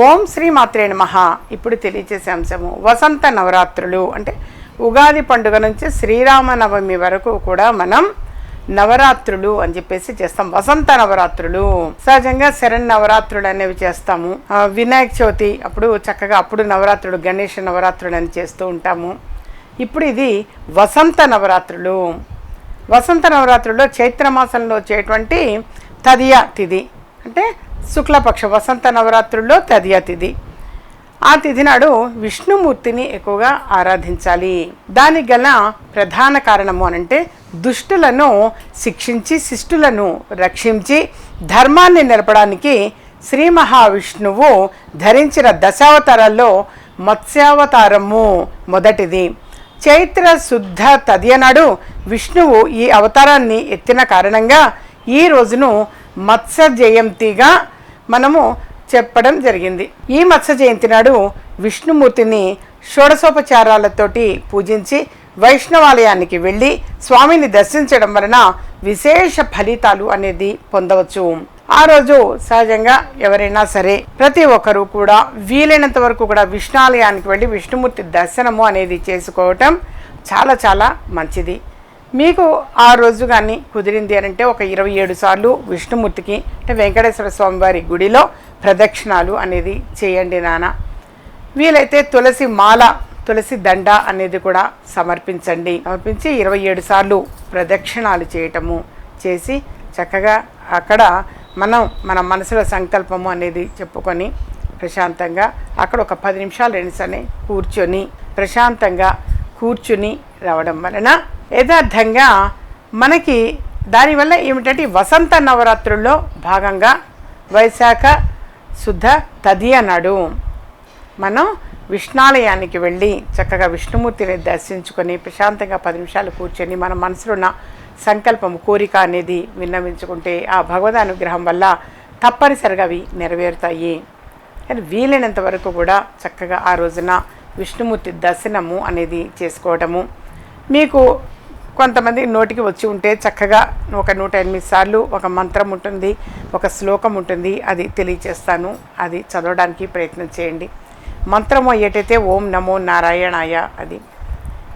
ఓం శ్రీ మాత్రే నమః. ఇప్పుడు తెలియజేసే అంశము వసంత నవరాత్రులు. అంటే ఉగాది పండుగ నుంచి శ్రీరామనవమి వరకు కూడా మనం నవరాత్రులు అని చెప్పేసి చేస్తాం. వసంత నవరాత్రులు. సహజంగా శరణ్ నవరాత్రులు అనేవి చేస్తాము. వినాయక చవితి అప్పుడు చక్కగా అప్పుడు నవరాత్రులు గణేష నవరాత్రులు అని చేస్తూ ఉంటాము. ఇప్పుడు ఇది వసంత నవరాత్రులు. వసంత నవరాత్రుల్లో చైత్రమాసంలో వచ్చేటువంటి తదియ తిథి అంటే శుక్లపక్ష వసంత నవరాత్రుల్లో తదియ తిథి. ఆ తిథి నాడు విష్ణుమూర్తిని ఎక్కువగా ఆరాధించాలి. దానికి గల ప్రధాన కారణము అనంటే దుష్టులను శిక్షించి శిష్టులను రక్షించి ధర్మాన్ని నిలపడానికి శ్రీ మహావిష్ణువు ధరించిన దశావతారాల్లో మత్స్యావతారము మొదటిది. చైత్ర శుద్ధ తదియనాడు విష్ణువు ఈ అవతారాన్ని ఎత్తిన కారణంగా ఈ రోజును మత్స్య జయంతిగా మనము చెప్పడం జరిగింది. ఈ మత్స్య జయంతి నాడు విష్ణుమూర్తిని షోడశోపచారాలతోటి పూజించి వైష్ణవాలయానికి వెళ్ళి స్వామిని దర్శించడం వలన విశేష ఫలితాలు అనేది పొందవచ్చు. ఆ రోజు సహజంగా ఎవరైనా సరే ప్రతి ఒక్కరూ కూడా వీలైనంత వరకు కూడా విష్ణాలయానికి వెళ్ళి విష్ణుమూర్తి దర్శనము అనేది చేసుకోవటం చాలా చాలా మంచిది. మీకు ఆ రోజు కానీ కుదిరింది అని అంటే ఒక ఇరవై ఏడు సార్లు విష్ణుమూర్తికి అంటే వెంకటేశ్వర స్వామి వారి గుడిలో ప్రదక్షిణాలు అనేది చేయండి నాన్న. వీలైతే తులసి మాల తులసి దండ అనేది కూడా సమర్పించండి. సమర్పించి ఇరవై ఏడు సార్లు ప్రదక్షిణాలు చేయటము చేసి చక్కగా అక్కడ మనం మన మనసులో సంకల్పము అనేది చెప్పుకొని ప్రశాంతంగా అక్కడ ఒక పది నిమిషాలు రెండుసనే కూర్చొని ప్రశాంతంగా కూర్చుని రావడం వలన యథార్థంగా మనకి దానివల్ల ఏమిటంటే వసంత నవరాత్రుల్లో భాగంగా వైశాఖ శుద్ధ తదియ నాడు మనం విష్ణాలయానికి వెళ్ళి చక్కగా విష్ణుమూర్తిని దర్శించుకొని ప్రశాంతంగా పది నిమిషాలు కూర్చొని మన మనసులో ఉన్న సంకల్పం కోరిక అనేది విన్నవించుకుంటే ఆ భగవద్ అనుగ్రహం వల్ల తప్పనిసరిగా అవి నెరవేరుతాయి. కానీ వీలైనంత వరకు కూడా చక్కగా ఆ రోజున విష్ణుమూర్తి దర్శనము అనేది చేసుకోవడము. మీకు కొంతమంది నోటికి వచ్చి ఉంటే చక్కగా ఒక నూట ఎనిమిది సార్లు ఒక మంత్రం ఉంటుంది ఒక శ్లోకం ఉంటుంది అది తెలియచేస్తాను అది చదవడానికి ప్రయత్నం చేయండి. మంత్రము అయ్యేటైతే ఓం నమో నారాయణాయ అది.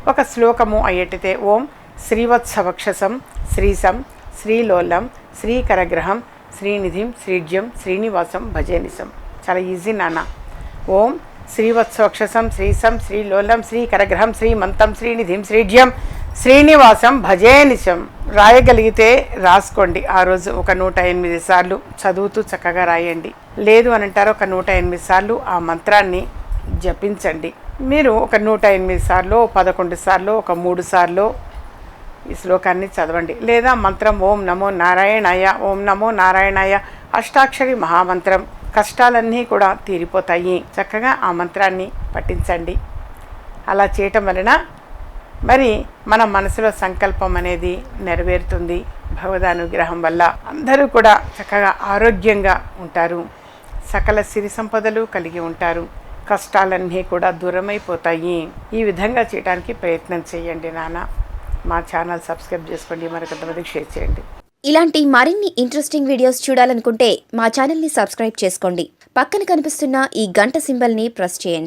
ఒక శ్లోకము అయ్యేటైతే ఓం శ్రీవత్సవక్షసం శ్రీసం శ్రీలోలం శ్రీకరగ్రహం శ్రీనిధిం శ్రీజ్యం శ్రీనివాసం భజేనిసం. చాలా ఈజీ నాన్న. ఓం శ్రీవత్సవక్షసం శ్రీసం శ్రీలోలం శ్రీకరగ్రహం శ్రీమంతం శ్రీనిధిం శ్రీజ్యం శ్రీనివాసం భజేనిశం రాయగలిగితే రాసుకోండి. ఆ రోజు ఒక నూట ఎనిమిది సార్లు చదువుతూ చక్కగా రాయండి. లేదు అని అంటారు ఒక నూట ఎనిమిది సార్లు ఆ మంత్రాన్ని జపించండి. మీరు ఒక నూట ఎనిమిది సార్లు పదకొండు సార్లు ఒక మూడు సార్లు ఈ శ్లోకాన్ని చదవండి. లేదా మంత్రం ఓం నమో నారాయణాయ ఓం నమో నారాయణాయ అష్టాక్షరి మహామంత్రం కష్టాలన్నీ కూడా తీరిపోతాయి. చక్కగా ఆ మంత్రాన్ని పఠించండి. అలా చేయటం వలన మరి మన మనసులో సంకల్పం అనేది నెరవేరుతుంది భగవదానుగ్రహం వల్ల. అందరూ కూడా చక్కగా ఆరోగ్యంగా ఉంటారు. సకల సిరి సంపదలు కలిగి ఉంటారు. కష్టాలన్నీ కూడా దూరమైపోతాయి. ఈ విధంగా చేయడానికి ప్రయత్నం చేయండి నాన్న. మా ఛానల్ సబ్స్క్రైబ్ చేసుకోండి మరికొంతమందికి షేర్ చేయండి. ఇలాంటి మరిన్ని ఇంట్రెస్టింగ్ వీడియోస్ చూడాలనుకుంటే మా ఛానల్ని సబ్స్క్రైబ్ చేసుకోండి. పక్కన కనిపిస్తున్న ఈ గంట సింబల్ని ప్రెస్ చేయండి.